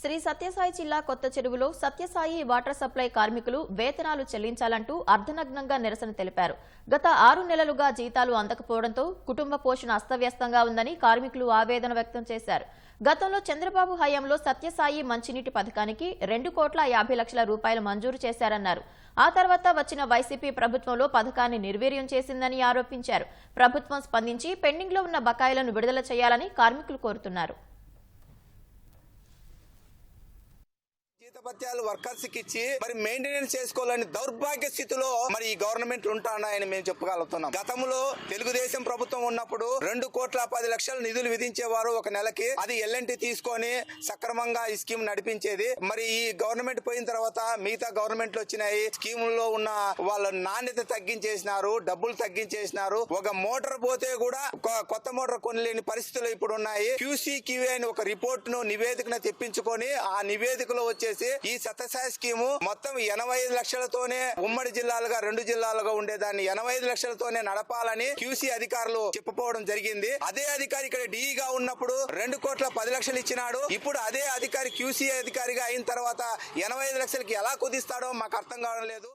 శ్రీ సత్యసాయి జిల్లా కొత్త చెరువులో సత్యసాయి వాటర్ సప్లై కార్మికులు వేతనాలు చెల్లించాలంటూ అర్ధనగ్నంగా నిరసన తెలిపారు. గత ఆరు నెలలుగా జీతాలు అందకపోవడంతో కుటుంబ పోషణ అస్తవ్యస్తంగా ఉందని కార్మికులు ఆవేదన వ్యక్తం చేశారు. గతంలో చంద్రబాబు హయాంలో సత్యసాయి మంచినీటి పథకానికి రెండు కోట్ల యాభై లక్షల రూపాయలు మంజూరు చేశారన్నారు. ఆ తర్వాత వచ్చిన వైసీపీ ప్రభుత్వంలో పథకాన్ని నిర్వీర్యం చేసిందని ఆరోపించారు. ప్రభుత్వం స్పందించి పెండింగ్లో ఉన్న బకాయిలను విడుదల చేయాలని కార్మికులు కోరుతున్నారు. జీతపత్యాలు వర్కర్స్కి ఇచ్చి మరి మెయింటెనెన్స్ చేసుకోవాలని దౌర్భాగ్య స్థితిలో మరి ఈ గవర్నమెంట్ ఉంటానని మేము చెప్పగలుగుతున్నాం. గతంలో తెలుగుదేశం ప్రభుత్వం ఉన్నప్పుడు రెండు కోట్ల పది లక్షల నిధులు విధించేవారు ఒక నెలకి. అది ఎల్ఎన్టి తీసుకొని సక్రమంగా ఈ స్కీమ్ నడిపించేది. మరి ఈ గవర్నమెంట్ పోయిన తర్వాత మిగతా గవర్నమెంట్లు వచ్చినాయి. స్కీముల్లో ఉన్న వాళ్ళ నాణ్యత తగ్గించేసినారు డబ్బులు తగ్గించేసినారు. ఒక మోటార్ పోతే కూడా కొత్త మోటార్ కొనలేని పరిస్థితులు ఇప్పుడు ఉన్నాయి క్యూసీ క్యూఏ అని ఒక రిపోర్ట్ను నివేదికను తెప్పించుకొని ఆ నివేదికలో వచ్చేసి ఈ సత్యసాయి స్కీము మొత్తం ఎనభై ఐదు లక్షలతోనే ఉమ్మడి జిల్లాలుగా రెండు జిల్లాలుగా ఉండేదాన్ని. ఎనభై ఐదు లక్షలతోనే నడపాలని క్యూసీ అధికారులు చెప్పుకోవడం జరిగింది. అదే అధికారి ఇక్కడ డిఈగా ఉన్నప్పుడు రెండు కోట్ల పది లక్షలు ఇచ్చినాడు. ఇప్పుడు అదే అధికారి క్యూసీ అధికారిగా అయిన తర్వాత ఎనభై ఐదు లక్షలకి ఎలా కుదిస్తాడో మాకు అర్థం కావడం లేదు.